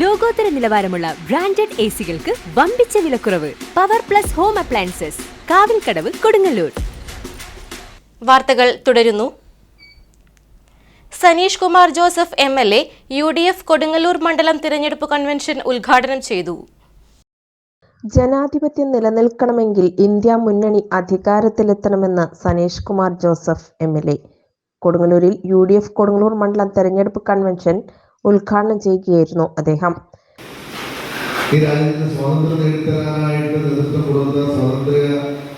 ലോകോത്തര നിലവാരമുള്ള branded A സികൾക്ക് വമ്പിച്ച വിലക്കുറവ് power plus home appliances Kavilkadavu Kodungallur. വാർത്തകൾ തുടരുന്നു. Sanish Kumar Joseph M L A U D F Kodungallur മണ്ഡലം തിരഞ്ഞെടുപ്പ് കൺവെൻഷൻ ഉദ്ഘാടനം ചെയ്തു. ജനാധിപത്യം നിലനിൽക്കണമെങ്കിൽ ഇന്ത്യ മുന്നണി അധികാരത്തിലെത്തണമെന്ന് Sanish Kumar Joseph M L A. കൊടുങ്ങല്ലൂരിൽ യു ഡി എഫ് കൊടുങ്ങല്ലൂർ മണ്ഡലം തെരഞ്ഞെടുപ്പ് കൺവെൻഷൻ ഉദ്ഘാടനം ചെയ്യുകയായിരുന്നു അദ്ദേഹം. ഈ രാജ്യത്തിന് സ്വാതന്ത്ര്യം നേടിത്തരാനായിട്ട് നേതൃത്വം കൊടുത്ത സ്വാതന്ത്ര്യ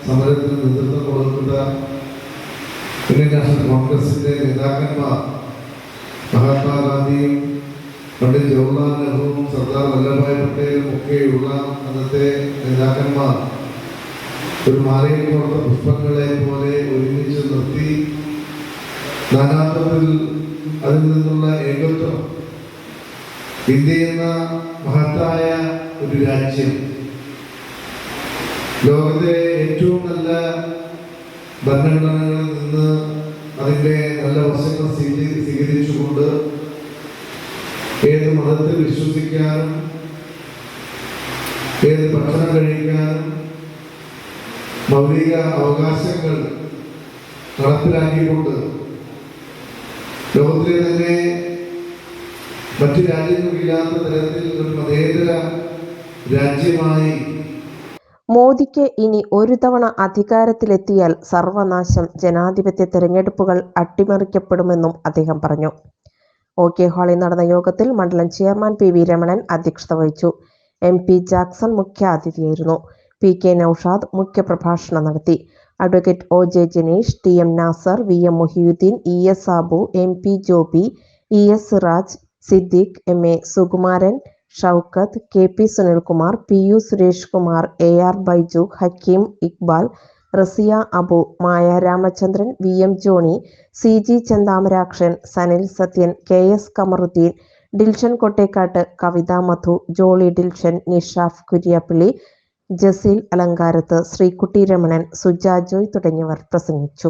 സമരത്തിന് നേതൃത്വം കൊടുത്ത ഇന്ത്യൻ നാഷണൽ കോൺഗ്രസിന്റെ നേതാക്കന്മാർ മഹാത്മാഗാന്ധിയും പണ്ഡിറ്റ് ജവഹർലാൽ നെഹ്റുവും സർദാർ വല്ലഭായ് പട്ടേലും ഒക്കെയുള്ള അന്നത്തെ നേതാക്കന്മാർ ഒരു മാലയിൽ പോലത്തെ പുഷ്പങ്ങളെ പോലെ ഒരുമിച്ച് നിർത്തി നാനാത്വത്തിൽ അതിൽ നിന്നുള്ള ഏകത്വം ഇന്ത്യ എന്ന മഹത്തായ ഒരു രാജ്യം. ലോകത്തെ ഏറ്റവും നല്ല ഭരണഘടനകളിൽ നിന്ന് അതിന്റെ നല്ല വശങ്ങൾ സ്വീകരി സ്വീകരിച്ചുകൊണ്ട് ഏത് മതത്തിൽ വിശ്വസിക്കാനും ഏത് ഭക്ഷണം കഴിക്കാനും മൗലിക അവകാശങ്ങൾ നടപ്പിലാക്കിക്കൊണ്ട് ലോകത്തിലെ തന്നെ മറ്റു രാജ്യങ്ങളില്ലാത്ത തരത്തിൽ ഒരു മതേതര രാജ്യമായി മോദിക്ക് ഇനി ഒരു തവണ അധികാരത്തിലെത്തിയാൽ സർവനാശം ജനാധിപത്യ തെരഞ്ഞെടുപ്പുകൾ അട്ടിമറിക്കപ്പെടുമെന്നും അദ്ദേഹം പറഞ്ഞു. ഒ കെ ഹാളിൽ നടന്ന യോഗത്തിൽ മണ്ഡലം ചെയർമാൻ പി വി രമണൻ അധ്യക്ഷത വഹിച്ചു. എം പി ജാക്സൺ മുഖ്യാതിഥിയായിരുന്നു പി കെ നൌഷാദ് മുഖ്യപ്രഭാഷണം നടത്തി. Advocate O J Janeesh T M Nasar V M Mohiyuddin E S Sabu M P Joby E S Siraj Siddique M. A. Sukumaran Shoukath K. P. Sunilkumar P. U. Suresh Kumar A. R. Baiju Hakeem Iqbal Rasiya Abu Maya Ramachandran V. M. Johnny C. G. Chanthamarakshan Sanil Sathyan K. S. Kamaruddin Dilshan Kottekkad Kavitha Madhu Jolly Dilshan Nishaf Kuriappilly Jaseel Alankarath Sreekutty Ramanan Suja Joy തുടങ്ങിയവർ പ്രസംഗിച്ചു.